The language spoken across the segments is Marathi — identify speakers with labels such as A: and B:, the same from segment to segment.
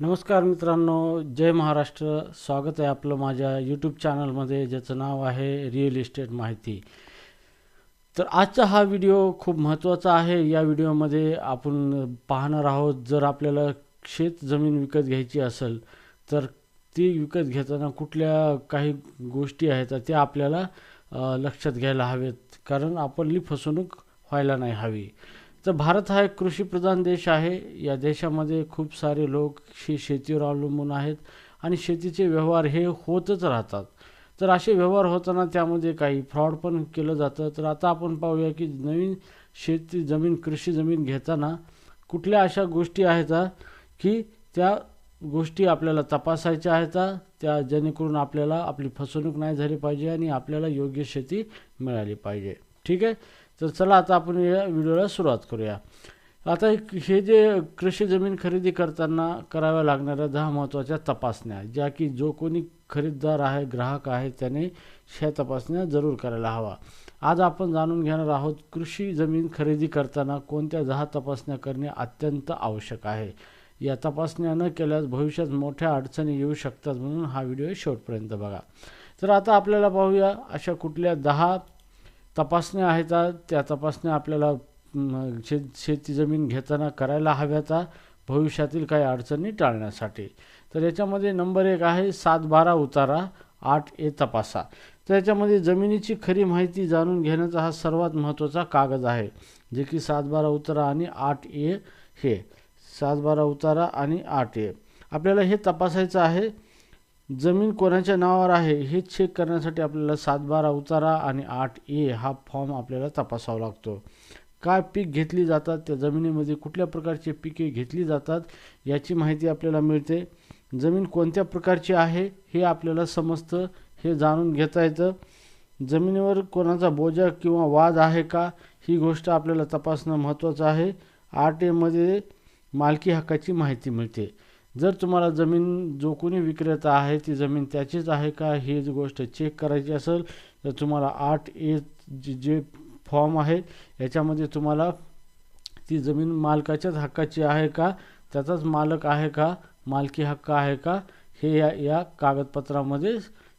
A: नमस्कार मित्रांनो जय महाराष्ट्र. स्वागत आहे आपलं माझ्या यूट्यूब चॅनलमध्ये ज्याचं नाव आहे रिअल इस्टेट माहिती तर आजचा हा व्हिडिओ खूप महत्त्वाचा आहे. या व्हिडिओमध्ये आपण पाहणार आहोत जर आपल्याला शेत जमीन विकत घ्यायची असेल तर ती विकत घेताना कुठल्या काही गोष्टी आहेत त्या आपल्याला लक्षात घ्यायला हवेत. कारण आपली फसवणूक व्हायला नाही हवी. तर भारत हा एक कृषीप्रधान देश आहे. या देशामध्ये खूप सारे लोक शे शेतीवर अवलंबून आहेत आणि शेतीचे व्यवहार हे होतच राहतात. तर असे व्यवहार होताना त्यामध्ये काही फ्रॉड पण केलं जातं. तर आता आपण पाहूया की नवीन शेती जमीन कृषी जमीन घेताना कुठल्या अशा गोष्टी आहेत की त्या गोष्टी आपल्याला तपासायच्या आहेत त्या जेणेकरून आपल्याला आपली फसवणूक नाही झाली पाहिजे आणि आपल्याला योग्य शेती मिळाली पाहिजे. ठीक आहे? तर चला आता आपण या व्हिडिओला सुरुवात करूया. आता हे जे कृषी जमीन खरेदी करताना कराव्या लागणाऱ्या दहा महत्त्वाच्या तपासण्या ज्या की जो कोणी खरीददार आहे ग्राहक आहे त्याने ह्या तपासण्या जरूर करायला हवा. आज आपण जाणून घेणार आहोत कृषी जमीन खरेदी करताना कोणत्या दहा तपासण्या करणे अत्यंत आवश्यक आहे. या तपासण्या न केल्यास भविष्यात मोठ्या अडचणी येऊ शकतात म्हणून हा व्हिडिओ शेवटपर्यंत बघा. तर आता आपल्याला पाहूया अशा कुठल्या दहा तपासण्या आहेत त्या तपासण्या आपल्याला शेत शेती जमीन घेताना करायला हव्याचा भविष्यातील काही अडचणी टाळण्यासाठी. तर याच्यामध्ये नंबर एक आहे सात बारा उतारा आठ ए तपासा. तर याच्यामध्ये जमिनीची खरी माहिती जाणून घेण्याचा हा सर्वात महत्त्वाचा कागद आहे जे की सात बारा उतारा आणि आठ ए हे. सात बारा उतारा आणि आठ ए. आपल्याला हे तपासायचं आहे जमीन कोणाच्या नावावर आहे हे चेक करण्यासाठी आपल्याला सात बारा उतारा आणि आठ ए हा फॉर्म आपल्याला तपासावा लागतो. काय पीक घेतली जातात? त्या जमिनीमध्ये कुठल्या प्रकारची पिके घेतली जातात? याची माहिती आपल्याला मिळते. जमीन कोणत्या प्रकारची आहे हे आपल्याला समजतं हे जाणून घेता येतं. जमिनीवर कोणाचा बोजा किंवा वाद आहे का? ही गोष्ट आपल्याला तपासणं महत्त्वाचं आहे. आठ एमध्ये मालकी हक्काची माहिती मिळते. जर तुम्हाला जमीन जो कोणी विक्रेता आहे ती जमीन त्याचीच आहे का? ही गोष्ट चेक करायची असेल तर तुम्हाला आठ ए जे जे फॉर्म आहे याच्यामध्ये तुम्हाला ती जमीन मालकाच्याच हक्काची आहे का? त्याचाच मालक आहे का? मालकी हक्क आहे का? हे या या कागदपत्रामध्ये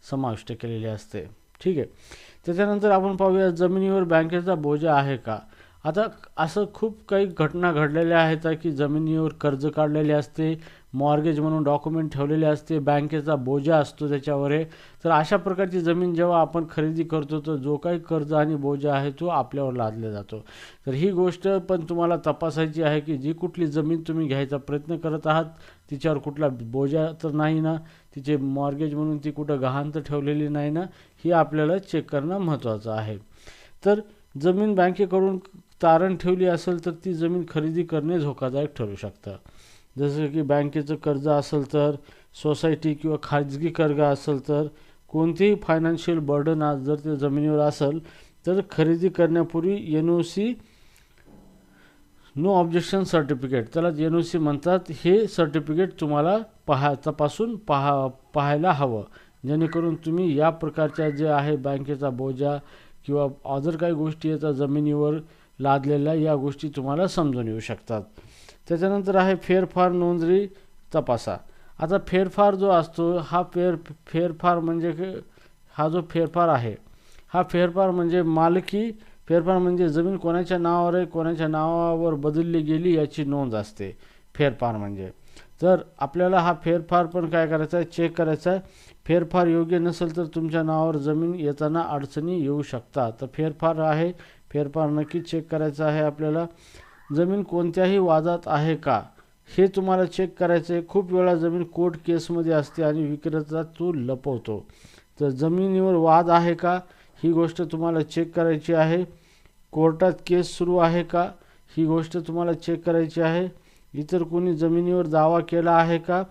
A: समाविष्ट केलेले असते. ठीक आहे. त्याच्यानंतर आपण पाहूया जमिनीवर बँकेचा बोजा आहे का? आता असं खूप काही घटना घडलेल्या आहेत की जमिनीवर कर्ज काढलेले असते मॉर्गेज म्हणून डॉक्युमेंट ठेवलेले असते बँकेचा बोजा असतो त्याच्यावर हे तर अशा प्रकारची जमीन जेव्हा आपण खरेदी करतो तर जो काही कर्ज आणि बोजा आहे तो आपल्यावर लादला जातो. तर ही गोष्ट पण तुम्हाला तपासायची आहे की जी कुठली जमीन तुम्ही घ्यायचा प्रयत्न करत आहात तिच्यावर कुठला बोजा तर नाही ना तिचे मॉर्गेज म्हणून ती कुठं गहाण तर ठेवलेली नाही ना ही आपल्याला चेक करणं महत्त्वाचं आहे. तर जमीन बँकेकडून तारण ठेवली असेल तर ती जमीन खरेदी करणे धोकादायक ठरू शकतं. जसं की बँकेचं कर्ज असेल तर सोसायटी किंवा खाजगी कर्ज असेल तर कोणतेही फायनान्शियल बर्डन आज जर ते जमिनीवर असेल तर खरेदी करण्यापूर्वी N O C no objection certificate. त्याला एन ओ सी म्हणतात. हे सर्टिफिकेट तुम्हाला पहा तपासून पहा पाहायला हवं. जेणेकरून तुम्ही या प्रकारच्या जे आहे बँकेचा बोजा किंवा अदर काही गोष्टी येतात जमिनीवर लादलेल्या या गोष्टी तुम्हाला समजून येऊ शकतात. त्याच्यानंतर आहे फेरफार नोंदणी तपासा. आता फेरफार जो असतो हा फेर फेरफार म्हणजे हा जो फेरफार आहे हा फेरफार म्हणजे मालकी फेरफार म्हणजे जमीन कोणाच्या नावावर आहे कोणाच्या नावावर बदलली गेली याची नोंद असते. फेरफार म्हणजे. तर आपल्याला हा फेरफार पण काय करायचा आहे? चेक करायचा आहे. फेरफार योग्य नसेल तर तुमच्या नावावर जमीन येताना अडचणी येऊ शकतात. तर फेरफार आहे. फेरफार नक्की चेक करायचा आहे आपल्याला. जमीन कोणत्याही वादात आहे का? हे तुम्हाला चेक करायचं आहे. खूप वेळा जमीन कोर्ट केसमध्ये असते आणि विक्रेता तो लपवतो. तर जमिनीवर वाद आहे का? ही गोष्ट तुम्हाला चेक करायची आहे. कोर्टात केस सुरू आहे का? ही गोष्ट तुम्हाला चेक करायची आहे. इतर कोणी जमिनीवर दावा केला आहे का?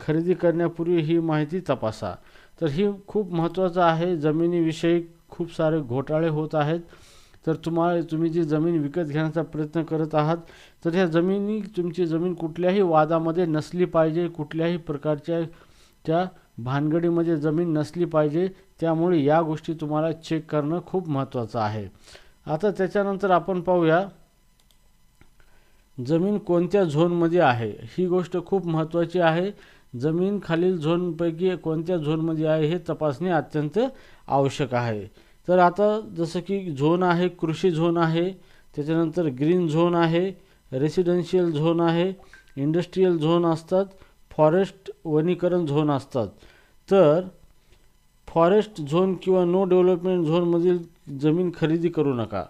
A: खरेदी करण्यापूर्वी ही माहिती तपासा. तर ही खूप महत्त्वाचं आहे. जमिनीविषयी खूप सारे घोटाळे होत आहेत. तर तुम्हाला तुम्ही जी जमीन विकत घेण्याचा प्रयत्न करत आहात तर ह्या जमिनी तुमची जमीन कुठल्याही वादामध्ये नसली पाहिजे. कुठल्याही प्रकारच्या त्या भानगडीमध्ये जमीन नसली पाहिजे. त्यामुळे या गोष्टी तुम्हाला चेक करणं खूप महत्त्वाचं आहे. आता त्याच्यानंतर आपण पाहूया जमीन कोणत्या झोनमध्ये आहे? ही गोष्ट खूप महत्त्वाची आहे. जमीन खालील झोनपैकी कोणत्या झोनमध्ये आहे हे तपासणे अत्यंत आवश्यक आहे. तर आता जसं की झोन आहे कृषी झोन आहे त्याच्यानंतर ग्रीन झोन आहे रेसिडेन्शियल झोन आहे इंडस्ट्रीयल झोन असतात फॉरेस्ट वनीकरण झोन असतात. तर फॉरेस्ट झोन किंवा नो डेव्हलपमेंट झोनमधील जमीन खरेदी करू नका.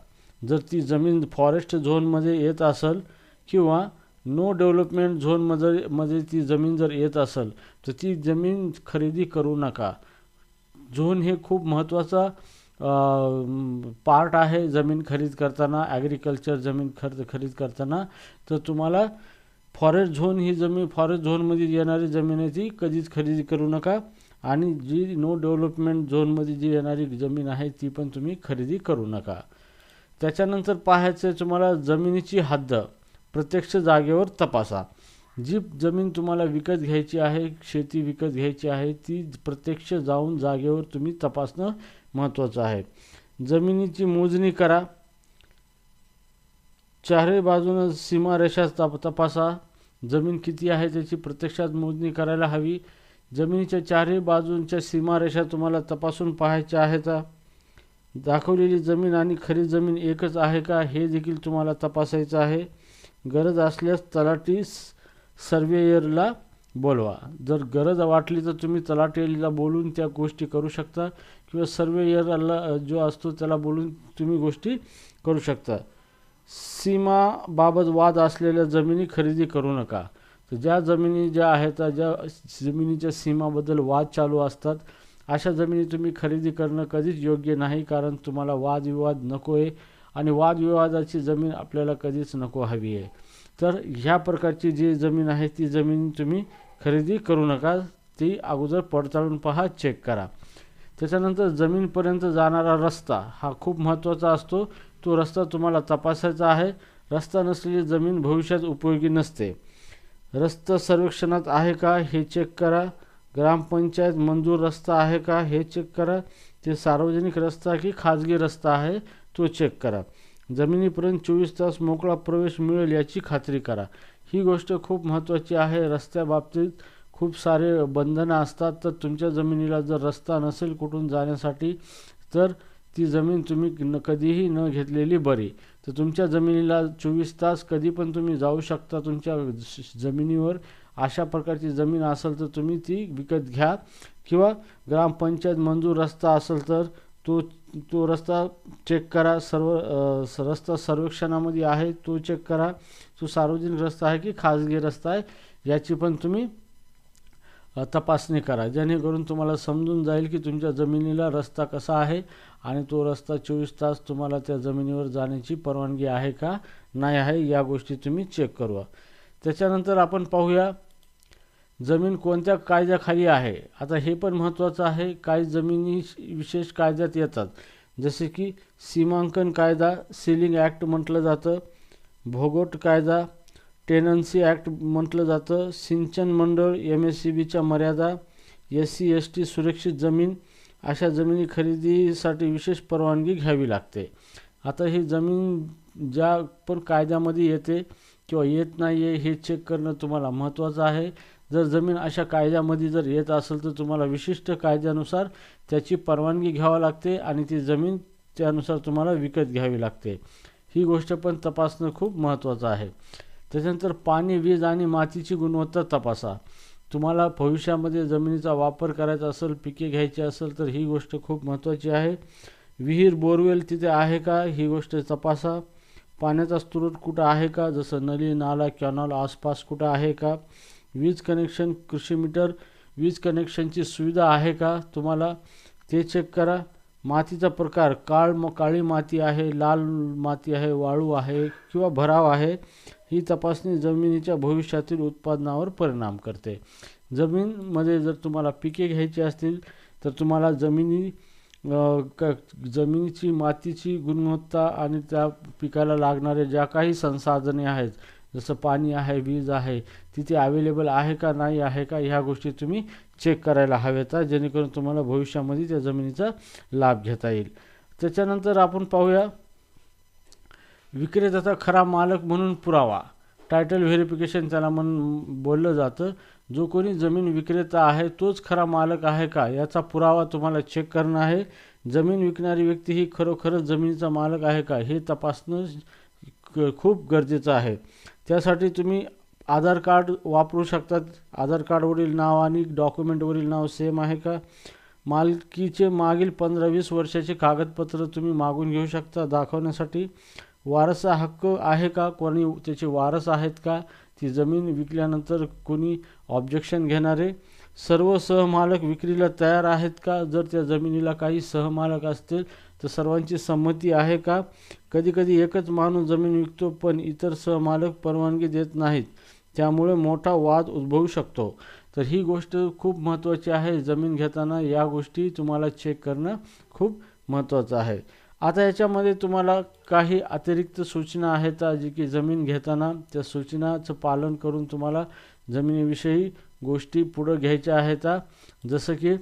A: जर ती जमीन फॉरेस्ट झोनमध्ये येत असेल किंवा नो डेव्हलपमेंट झोनमध्ये मध्ये ती जमीन जर येत असेल तर ती जमीन खरेदी करू नका. झोन हे खूप महत्त्वाचा पार्ट आहे जमीन खरेदी करताना ॲग्रिकल्चर जमीन खर्च खरेदी करताना. तर तुम्हाला फॉरेस्ट झोन ही जमीन फॉरेस्ट झोनमध्ये येणारी जमीन आहे ती कधीच खरेदी करू नका. आणि जी नो डेव्हलपमेंट झोनमध्ये जी येणारी जमीन आहे ती पण तुम्ही खरेदी करू नका. त्याच्यानंतर पाहायचं आहे तुम्हाला जमिनीची हद्द. प्रत्यक्ष जागेवर तपासा. जी जमीन तुम्हाला विकत घ्यायची आहे शेती विकत घ्यायची आहे ती प्रत्यक्ष जाऊन जागेवर तुम्ही तपासणं महत्त्वाचं आहे. जमिनीची मोजणी करा. चारही बाजूनं सीमारेषा तप तपासा. जमीन किती आहे त्याची प्रत्यक्षात मोजणी करायला हवी. जमिनीच्या चारही बाजूंच्या सीमारेषा तुम्हाला तपासून पाहायच्या आहेत. दाखवलेली जमीन आणि खरी जमीन एकच आहे का हे देखील तुम्हाला तपासायचं आहे. गरज असल्यास तलाठी सर्वेयरला बोलवा. जर गरज वाटली तर तुम्ही तलाठीला बोलून त्या गोष्टी करू शकता किंवा सर्वेयरला जो असतो त्याला बोलून तुम्ही गोष्टी करू शकता. सीमाबाबत वाद असलेल्या जमिनी खरेदी करू नका. तर ज्या जमिनी ज्या आहेत ज्या जमिनीच्या सीमाबद्दल वाद चालू असतात अशा जमिनी तुम्ही खरेदी करणं कधीच योग्य नाही कारण तुम्हाला वादविवाद नको आहे आणि वादविवादाची जमीन आपल्याला कधीच नको हवी आहे. तर ह्या प्रकारची जी जमीन आहे ती जमीन तुम्ही खरेदी करू नका. ती अगोदर पडताळून पहा चेक करा. त्याच्यानंतर जमीनपर्यंत जाणारा रस्ता हा खूप महत्त्वाचा असतो. तो रस्ता तुम्हाला तपासायचा आहे. रस्ता नसलेली जमीन भविष्यात उपयोगी नसते. रस्ता सर्वेक्षणात आहे का हे चेक करा. ग्रामपंचायत मंजूर रस्ता आहे का हे चेक करा. ते सार्वजनिक रस्ता की खाजगी रस्ता आहे? तो चेक करा. जमिनीपर्यंत चोवीस तास मोकळा प्रवेश मिळेल याची खात्री करा. ही गोष्ट खूप महत्त्वाची आहे. रस्त्याबाबतीत खूप सारे बंधनं असतात तर तुमच्या जमिनीला जर रस्ता नसेल कुठून जाण्यासाठी तर ती जमीन तुम्ही न कधीही न घेतलेली बरी. तर तुमच्या जमिनीला चोवीस तास कधी पण तुम्ही जाऊ शकता. तुमच्या जमिनीवर अशा प्रकारची जमीन असेल तर तुम्ही ती विकत घ्या. किंवा ग्रामपंचायत मंजूर रस्ता असेल तर तो तो रस्ता चेक करा सर्व रस्ता सर्वेक्षणामध्ये आहे तो चेक करा. तो सार्वजनिक रस्ता आहे की खाजगी रस्ता आहे याची पण तुम्ही तपासणी करा. जेणेकरून तुम्हाला समजून जाईल की तुमच्या जमिनीला रस्ता कसा आहे आणि तो रस्ता चोवीस तास तुम्हाला त्या जमिनीवर जाण्याची परवानगी आहे का? नाही आहे या गोष्टी तुम्ही चेक करू. त्याच्यानंतर आपण पाहूया जमीन कोणत्या कायद्याखाली आहे? आता हे पण महत्त्वाचं आहे काही जमिनी विशेष कायद्यात येतात. जसे की सीमांकन कायदा सिलिंग ॲक्ट म्हटलं जातं भोगोट कायदा टेनन्सी ॲक्ट म्हटलं जातं सिंचन मंडळ एम एस सी बीच्या मर्यादा एस सी एस टी सुरक्षित जमीन अशा जमिनी खरेदीसाठी विशेष परवानगी घ्यावी लागते. आता ही जमीन ज्या पण कायद्यामध्ये येते किंवा येत नाही आहे हे चेक करणं तुम्हाला महत्त्वाचं आहे. जर जमीन अशा कायद्यामध्ये जर येत असेल तर तुम्हाला विशिष्ट कायद्यानुसार त्याची परवानगी घ्यावी लागते आणि ती जमीन त्यानुसार तुम्हाला विकत घ्यावी लागते. ही गोष्ट पण तपासणं खूप महत्त्वाचं आहे. त्याच्यानंतर पाणी वीज आणि मातीची गुणवत्ता तपासा. तुम्हाला भविष्यामध्ये जमिनीचा वापर करायचा असेल पिके घ्यायची असेल तर ही गोष्ट खूप महत्त्वाची आहे. विहीर बोरवेल तिथे आहे का? ही गोष्ट तपासा. पाण्याचा स्रोत कुठं आहे का? जसं नली नाला कॅनॉल आसपास कुठं आहे का? वीज कनेक्शन कृषी मीटर वीज कनेक्शनची सुविधा आहे का? तुम्हाला ते चेक करा. मातीचा प्रकार काळ म काळी माती आहे लाल माती आहे वाळू आहे किंवा भराव आहे ही तपासणी जमिनीच्या भविष्यातील उत्पादनावर परिणाम करते. जमीनमध्ये जर तुम्हाला पिके घ्यायची असतील तर तुम्हाला जमिनी क जमिनीची मातीची गुणवत्ता आणि त्या पिकाला लागणारे ज्या काही संसाधने आहेत जसं पाणी आहे वीज आहे तिथे अवेलेबल आहे का नाही आहे का ह्या गोष्टी तुम्ही चेक करायला हव्यात जेणेकरून तुम्हाला भविष्यामध्ये त्या जमिनीचा लाभ घेता येईल. त्याच्यानंतर आपण पाहूया विक्रेत्याचा खरा मालक म्हणून पुरावा. टायटल व्हेरिफिकेशन त्याला म्हण बोललं जातं. जो कोणी जमीन विक्रेता आहे तोच खरा मालक आहे का? याचा पुरावा तुम्हाला चेक करणं आहे. जमीन विकणारी व्यक्ती ही खरोखरच जमिनीचा मालक आहे का? हे तपासणं खूप गरजेचं आहे. त्यासाठी तुम्ही आधार कार्ड वापरू शकतात. आधार कार्डवरील नाव आणि डॉक्युमेंटवरील नाव सेम आहे का? मालकीचे मागील पंधरा वीस वर्षाचे कागदपत्र तुम्ही मागून घेऊ शकता दाखवण्यासाठी. वारसा हक्क आहे का? कोणी त्याचे वारस आहेत का? ती जमीन विकल्यानंतर कोणी ऑब्जेक्शन घेणारे? सर्व सहमालक विक्रीला तयार आहेत का? जर त्या जमिनीला काही सहमालक असतील तर सर्वांची संमती आहे का? कधीकधी एकच माणूस जमीन विकतो पण इतर सहमालक परवानगी देत नाहीत. त्यामुळे मोठा वाद उद्भवू शकतो. तर ही गोष्ट खूप महत्त्वाची आहे. जमीन घेताना या गोष्टी तुम्हाला चेक करणं खूप महत्त्वाचं आहे. आता याच्यामध्ये तुम्हाला काही अतिरिक्त सूचना आहेत जी की जमीन घेताना त्या सूचनाचं पालन करून तुम्हाला जमिनीविषयी गोष्टी पुढं घ्यायच्या आहेत जसं की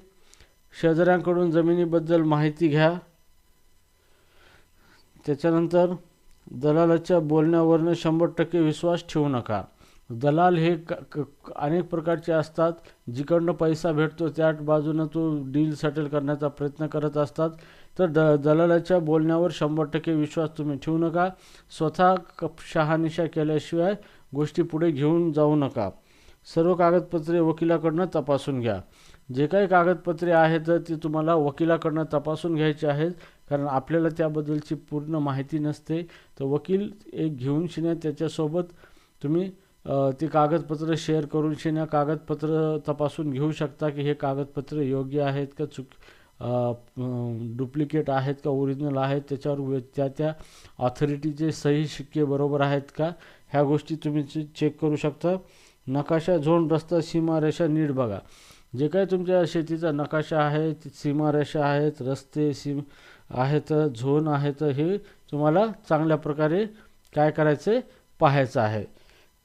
A: शेजाऱ्यांकडून जमिनीबद्दल माहिती घ्या. त्याच्यानंतर दलालाच्या बोलण्यावरनं शंभर टक्के विश्वास ठेवू नका. दलाल हे क क अनेक प्रकारचे असतात. जिकडनं पैसा भेटतो त्या बाजूनं तो डील सेटल करण्याचा प्रयत्न करत असतात. तर द दलालाच्या बोलण्यावर शंभर टक्के विश्वास तुम्ही ठेवू नका. स्वतः शहानिशा केल्याशिवाय गोष्टी पुढे घेऊन जाऊ नका. सर्व कागदपत्रे वकिलाकडनं तपासून घ्या. जे काही कागदपत्रे आहेत ते तुम्हाला वकिलाकडनं तपासून घ्यायचे आहेत कारण आपल्याला त्याबद्दलची पूर्ण माहिती नसते. तर वकील एक घेऊन शिन्या त्याच्यासोबत तुम्ही ती कागदपत्र शेअर करून शिन्या कागदपत्र तपासून घेऊ शकता की हे कागदपत्र योग्य आहेत का चुक डुप्लिकेट आहेत का ओरिजिनल आहेत त्याच्यावर त्या त्या ऑथॉरिटीचे सही शिक्के बरोबर आहेत का ह्या गोष्टी तुम्ही चेक करू शकता. नकाशा झोन रस्ता सीमारेषा नीट बघा. जे काही तुमच्या शेतीचा नकाशा आहे सीमारेषा आहेत रस्ते सीम आहेत झोन आहेत हे तुम्हाला चांगल्या प्रकारे काय करायचे पाहायचं आहे.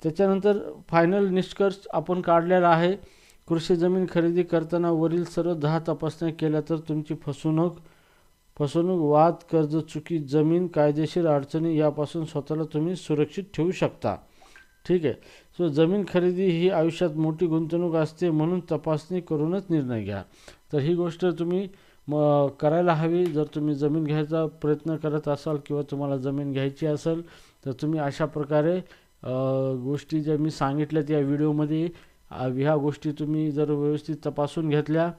A: त्याच्यानंतर फायनल निष्कर्ष आपण काढलेला आहे. कृषी जमीन खरेदी करताना वरील सर्व दहा तपासण्या केल्या तर तुमची फसवणूक फसवणूक वाद कर्ज चुकी जमीन कायदेशीर अडचणी यापासून स्वतःला तुम्ही सुरक्षित ठेवू शकता. ठीक आहे. सो जमीन खरेदी ही आयुष्यात मोठी गुंतवणूक असते म्हणून तपासणी करूनच निर्णय घ्या. तर ही गोष्ट तुम्ही म करायला हवी. जर तुम्ही जमीन घ्यायचा प्रयत्न करत असाल किंवा तुम्हाला जमीन घ्यायची असेल तर तुम्ही अशा प्रकारे गोष्टी ज्या मी सांगितल्या त्या व्हिडिओमध्ये ह्या गोष्टी तुम्ही जर व्यवस्थित तपासून घेतल्या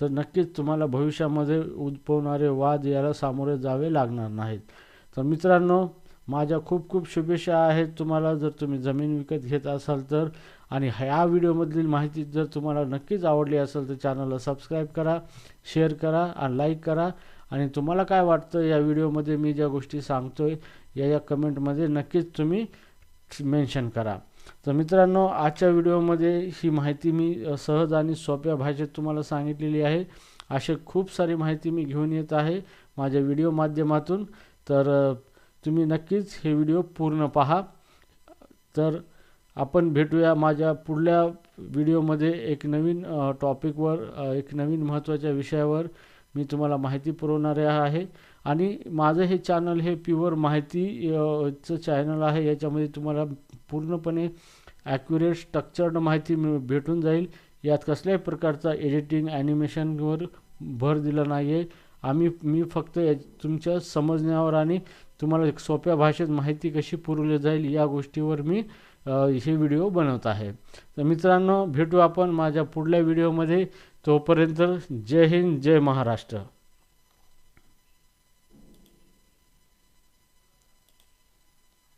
A: तर नक्कीच तुम्हाला भविष्यामध्ये उद्भवणारे वाद याला सामोरे जावे लागणार नाहीत. तर मित्रांनो माझ्या खूप खूप शुभेच्छा आहेत. तुम्हाला जर तुम्ही जमीन विकत घेत असाल तर आणि ह्या व्हिडिओमधील माहिती जर तुम्हाला नक्कीच आवडली असेल तर चॅनलला सबस्क्राईब करा शेअर करा आणि लाईक करा. आणि तुम्हाला काय वाटतं या व्हिडिओमध्ये मी ज्या गोष्टी सांगतो आहे या या कमेंटमध्ये नक्कीच तुम्ही मेन्शन करा. तर मित्रांनो आजच्या व्हिडिओमध्ये ही माहिती मी सहज आणि सोप्या भाषेत तुम्हाला सांगितलेली आहे. असे खूप सारी माहिती मी घेऊन येत आहे माझ्या व्हिडिओ माध्यमातून. तर तुम्ही नक्कीच हे व्हिडिओ पूर्ण पहा. तर आपण भेटूया माझ्या पुढल्या व्हिडिओमध्ये एक नवीन टॉपिकवर एक नवीन महत्त्वाच्या विषयावर मी तुम्हाला माहिती पुरवणारे आहे. आणि माझं हे चॅनल हे प्युअर माहितीचं चॅनल आहे. याच्यामध्ये तुम्हाला पूर्णपणे ॲक्युरेट स्ट्रक्चर्ड माहिती मिळ भेटून जाईल. यात कसल्याही प्रकारचा एडिटिंग ॲनिमेशनवर भर दिला नाही आहे आम्ही मी फक्त या तुमच्या समजण्यावर आणि तुम्हाला एक सोप्या भाषेत माहिती कशी पुरवली जाईल या गोष्टीवर मी हे व्हिडिओ बनवत आहे. तर मित्रांनो भेटू आपण माझ्या पुढल्या व्हिडिओमध्ये. तोपर्यंत जय हिंद जय महाराष्ट्र.